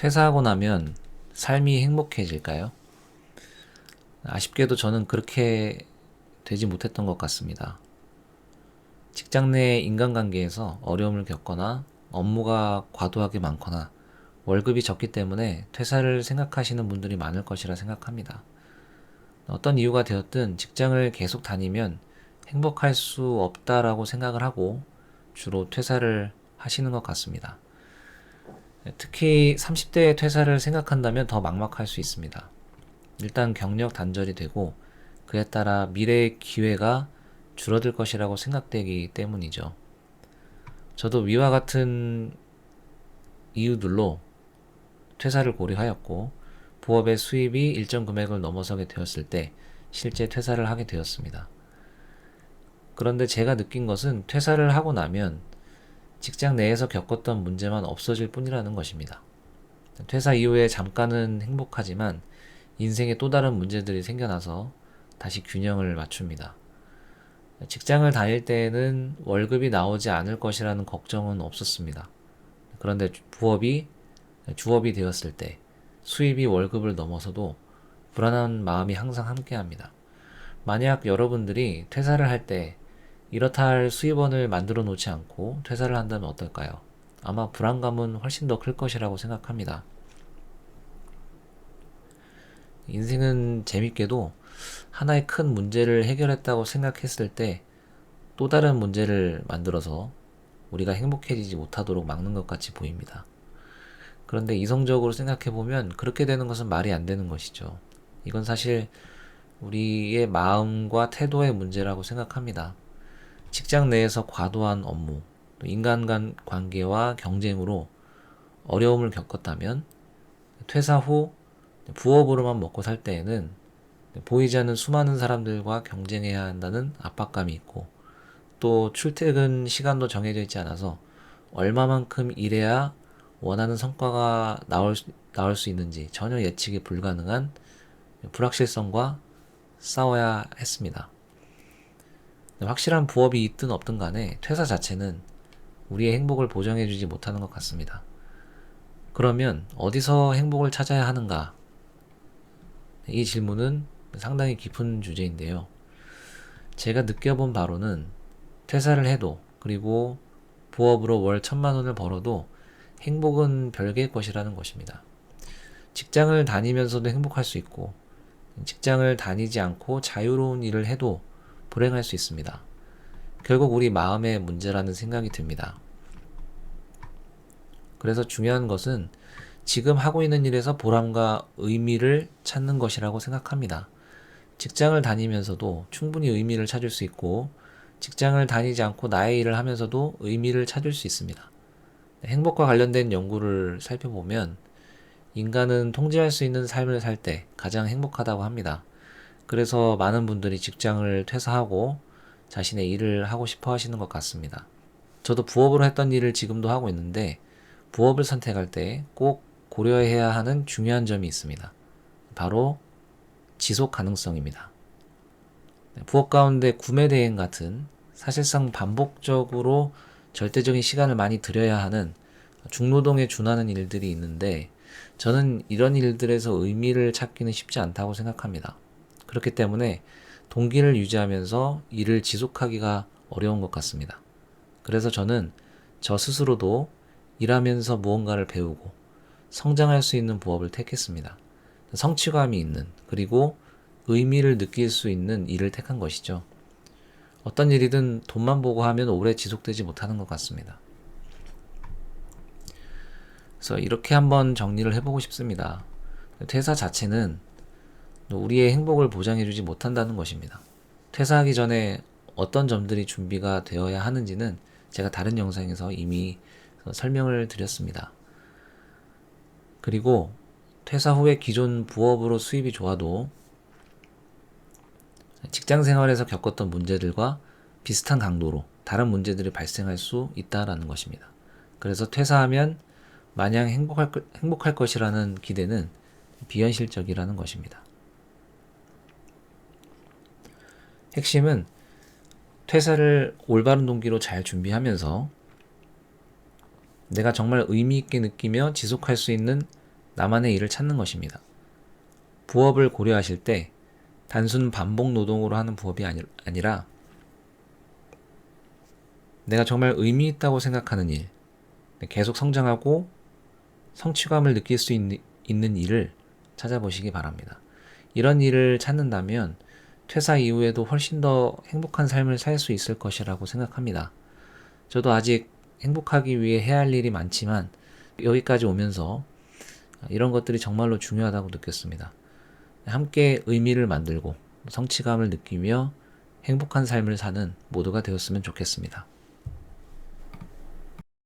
퇴사하고 나면 삶이 행복해질까요? 아쉽게도 저는 그렇게 되지 못했던 것 같습니다. 직장 내 인간관계에서 어려움을 겪거나 업무가 과도하게 많거나 월급이 적기 때문에 퇴사를 생각하시는 분들이 많을 것이라 생각합니다. 어떤 이유가 되었든 직장을 계속 다니면 행복할 수 없다라고 생각을 하고 주로 퇴사를 하시는 것 같습니다. 특히 30대의 퇴사를 생각한다면 더 막막할 수 있습니다. 일단 경력 단절이 되고 그에 따라 미래의 기회가 줄어들 것이라고 생각되기 때문이죠. 저도 위와 같은 이유들로 퇴사를 고려하였고 부업의 수입이 일정 금액을 넘어서게 되었을 때 실제 퇴사를 하게 되었습니다. 그런데 제가 느낀 것은 퇴사를 하고 나면 직장 내에서 겪었던 문제만 없어질 뿐이라는 것입니다. 퇴사 이후에 잠깐은 행복하지만 인생에 또 다른 문제들이 생겨나서 다시 균형을 맞춥니다. 직장을 다닐 때에는 월급이 나오지 않을 것이라는 걱정은 없었습니다. 그런데 부업이 주업이 되었을 때 수입이 월급을 넘어서도 불안한 마음이 항상 함께 합니다. 만약 여러분들이 퇴사를 할 때 이렇다 할 수입원을 만들어 놓지 않고 퇴사를 한다면 어떨까요? 아마 불안감은 훨씬 더 클 것이라고 생각합니다. 인생은 재밌게도 하나의 큰 문제를 해결했다고 생각했을 때 또 다른 문제를 만들어서 우리가 행복해지지 못하도록 막는 것 같이 보입니다. 그런데 이성적으로 생각해 보면 그렇게 되는 것은 말이 안 되는 것이죠. 이건 사실 우리의 마음과 태도의 문제라고 생각합니다. 직장 내에서 과도한 업무, 인간 간 관계와 경쟁으로 어려움을 겪었다면 퇴사 후 부업으로만 먹고 살 때에는 보이지 않는 수많은 사람들과 경쟁해야 한다는 압박감이 있고 또 출퇴근 시간도 정해져 있지 않아서 얼마만큼 일해야 원하는 성과가 나올, 나올 수 있는지 전혀 예측이 불가능한 불확실성과 싸워야 했습니다. 확실한 부업이 있든 없든 간에 퇴사 자체는 우리의 행복을 보장해주지 못하는 것 같습니다. 그러면 어디서 행복을 찾아야 하는가? 이 질문은 상당히 깊은 주제인데요. 제가 느껴본 바로는 퇴사를 해도 그리고 부업으로 월 천만 원을 벌어도 행복은 별개의 것이라는 것입니다. 직장을 다니면서도 행복할 수 있고 직장을 다니지 않고 자유로운 일을 해도 불행할 수 있습니다. 결국 우리 마음의 문제라는 생각이 듭니다. 그래서 중요한 것은 지금 하고 있는 일에서 보람과 의미를 찾는 것이라고 생각합니다. 직장을 다니면서도 충분히 의미를 찾을 수 있고 직장을 다니지 않고 나의 일을 하면서도 의미를 찾을 수 있습니다. 행복과 관련된 연구를 살펴보면 인간은 통제할 수 있는 삶을 살 때 가장 행복하다고 합니다. 그래서 많은 분들이 직장을 퇴사하고 자신의 일을 하고 싶어 하시는 것 같습니다. 저도 부업으로 했던 일을 지금도 하고 있는데 부업을 선택할 때 꼭 고려해야 하는 중요한 점이 있습니다. 바로 지속 가능성입니다. 부업 가운데 구매 대행 같은 사실상 반복적으로 절대적인 시간을 많이 들여야 하는 중노동에 준하는 일들이 있는데 저는 이런 일들에서 의미를 찾기는 쉽지 않다고 생각합니다. 그렇기 때문에 동기를 유지하면서 일을 지속하기가 어려운 것 같습니다. 그래서 저는 저 스스로도 일하면서 무언가를 배우고 성장할 수 있는 부업을 택했습니다. 성취감이 있는 그리고 의미를 느낄 수 있는 일을 택한 것이죠. 어떤 일이든 돈만 보고 하면 오래 지속되지 못하는 것 같습니다. 그래서 이렇게 한번 정리를 해보고 싶습니다. 퇴사 자체는 우리의 행복을 보장해주지 못한다는 것입니다. 퇴사하기 전에 어떤 점들이 준비가 되어야 하는지는 제가 다른 영상에서 이미 설명을 드렸습니다. 그리고 퇴사 후에 기존 부업으로 수입이 좋아도 직장 생활에서 겪었던 문제들과 비슷한 강도로 다른 문제들이 발생할 수 있다라는 것입니다. 그래서 퇴사하면 마냥 행복할, 행복할 것이라는 기대는 비현실적이라는 것입니다. 핵심은 퇴사를 올바른 동기로 잘 준비하면서 내가 정말 의미 있게 느끼며 지속할 수 있는 나만의 일을 찾는 것입니다. 부업을 고려하실 때 단순 반복 노동으로 하는 부업이 아니, 아니라 내가 정말 의미 있다고 생각하는 일, 계속 성장하고 성취감을 느낄 수 있는, 있는 일을 찾아보시기 바랍니다. 이런 일을 찾는다면 퇴사 이후에도 훨씬 더 행복한 삶을 살 수 있을 것이라고 생각합니다. 저도 아직 행복하기 위해 해야 할 일이 많지만 여기까지 오면서 이런 것들이 정말로 중요하다고 느꼈습니다. 함께 의미를 만들고 성취감을 느끼며 행복한 삶을 사는 모두가 되었으면 좋겠습니다.